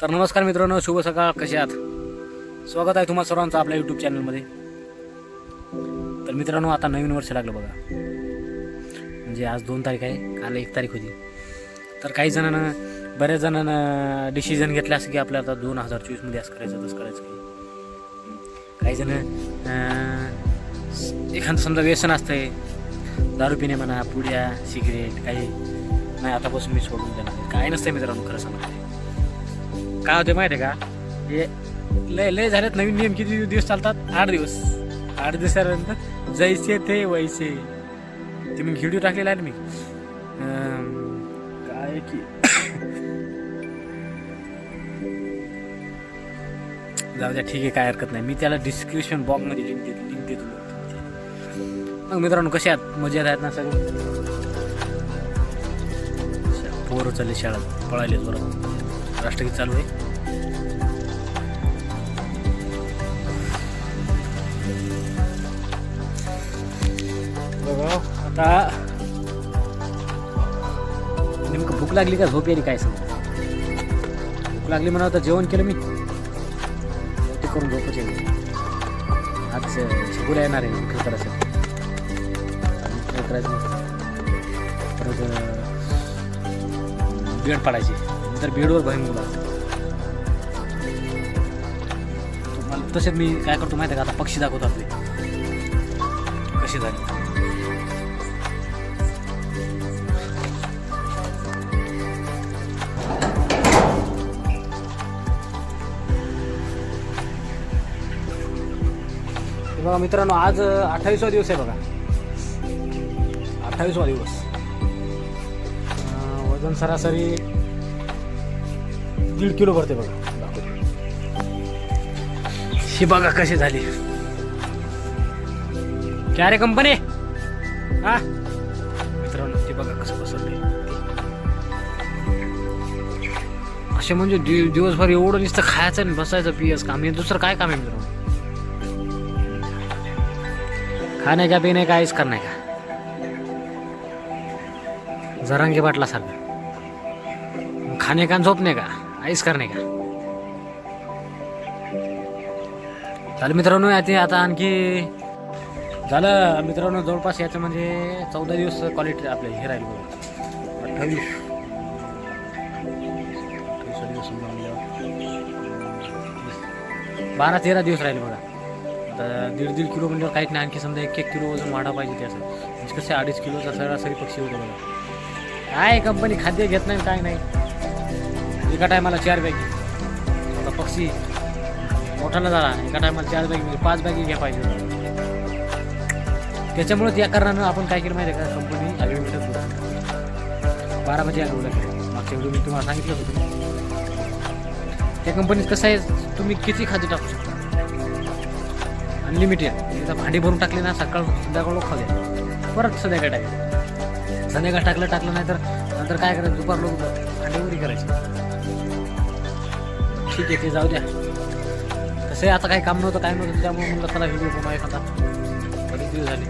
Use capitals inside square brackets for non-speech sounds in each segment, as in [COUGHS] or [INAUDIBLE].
तर नमस्कार मित्रांनो शुभ सकाळ. कसे आहात? स्वागत आहे तुम्हाला सर्वांचं आपल्या यूट्यूब चॅनलमध्ये तर मित्रांनो आता नवीन वर्ष लागलं बघा. म्हणजे आज दोन तारीख आहे. काल एक तारीख होती. तर काही जणांना बऱ्याच जणांना डिसिजन घेतलं असं की आपल्या आता दोन हजार चोवीसमध्ये असं करायचं तसं करायचं काही. काही जण एखादं समजा व्यसन असतंय. दारू पिणे म्हणा पुड्या सिगरेट काही. नाही आतापासून मी सोडून देणार काय नसतं मित्रांनो खरं सांगते काय होते माहिती आहे का? हे लय लय झालेत नवीन नियम. किती दिवस चालतात? आठ दिवस. आठ दिवसानंतर जैसे ते वैसे. ते मी व्हिडिओ टाकलेला आहे मी. काय की [COUGHS] जाऊ द्या ठीक आहे काय हरकत नाही. मी त्याला डिस्क्रिप्शन बॉक्समध्ये लिंक देतो लिंक देतो. मग मित्रांनो कसे आहात? मजेत आहेत ना सगळे? पोरं चालले शाळेत पळायले बरोबर राष्ट्रगीत चालू आहे. आता नेमकं भूक लागली का? झोप येईल काय सांग? भूक लागली म्हणा तर जेवण केलं मी. ते करून झोपच येईल. आज शिकूला येणार आहे विक्री करायचं करायचं परत बेड पाडायचे. नंतर बेडवर बहीण मुला. तुम्हाला तसेच मी काय करतो माहिती आहे का? आता पक्षी दाखवतो आपले. कसे झाले? बघा मित्रांनो आज अठ्ठावीसवा दिवस आहे बघा. अठ्ठावीसवा दिवस. वजन सरासरी दीड किलो भरते बघा. ही बघा कशी झाली. क्या रे कंपनी हा? मित्रांनो ती बघा कसं बसवली असे म्हणजे दिवसभर एवढं नुसतं खायचं आणि बसायचं पियस काम. हे दुसरं काय काम आहे मित्रांनो? खाणे का पिणे का आईस करणे का? जरांगी बाटला सारखं खाने का आणि झोपणे का आईस करणे का? झालं मित्रांनो आता आता आणखी झालं. मित्रांनो जवळपास याचं म्हणजे चौदा दिवस क्वालिटी आपले हे राहील बघा. अठ्ठावीस. दिवस म्हणजे बारा तेरा दिवस राहील बघा. आता दीड दीड किलो म्हणजे काहीच नाही. आणखी समजा एक एक किलो वजन वाढा पाहिजे त्याचं म्हणजे कसं अडीच किलोचा सरासरी पक्षी होतो बघा. काय कंपनी खाद्य घेत नाही काय नाही. एका टायमाला चार बॅगी आता पक्षी मोठाला झाला एका टायमाला चार बॅगी म्हणजे पाच बॅगी घ्या पाहिजे. त्याच्यामुळे त्या कारणानं आपण काय केलं माहिती आहे का कंपनी अग्रिमेंट बारा बजे अग्रिमेंट मागच्या वेळी मी तुम्हाला सांगितलं होतं. त्या कंपनीत कसं आहे? तुम्ही किती खाद्य टाकू शकता? अनलिमिटेड भांडी भरून टाकली ना सकाळ संध्याकाळ लोक खाऊ परत संध्याकाळ टाकायचं संध्याकाळ टाकलं टाकलं नाही तर नंतर काय करायचं? दुपार लोक डिलिव्हरी करायची. ठीक आहे ते जाऊ द्या. तसे आता काही काम नव्हतं काय नव्हतं त्यामुळे म्हणलं चला व्हिडिओ बनवा एखादा. बरेच दिवस झाले.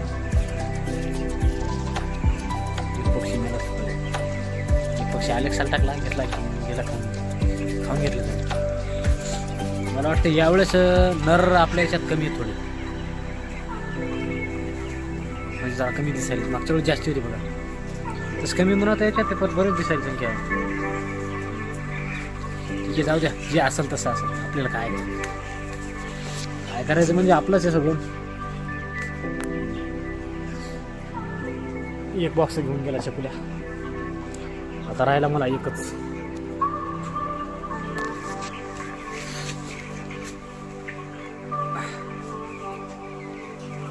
पक्षी मिळत एक पक्षी अलेक्साला टाकला घेतला गेला खाऊन खाऊन घेतलं. मला वाटतं यावेळेस नर आपल्या याच्यात कमी आहे थोडे. म्हणजे जरा कमी दिसायला. मागच्या वेळेस जास्ती होती बघा. तसं कमी म्हणत याच्यात ते परत बरेच दिसायला संख्या आहे. ठीक आहे जाऊ द्या. जे असेल तसं असेल. आपल्याला काय काय करायचं म्हणजे आपलंच आहे सगळं. एक बॉक्स घेऊन गेला चकुल्या. आता राहिला मला एकच.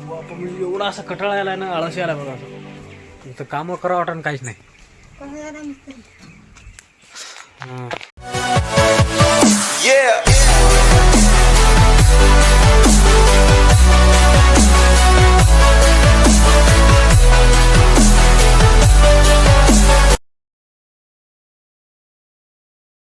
बापा, मी एवढा असं कटाळा आलाय ना आळशी आला बघा. असं कामं करावं वाटत काहीच नाही. हां. Yeah.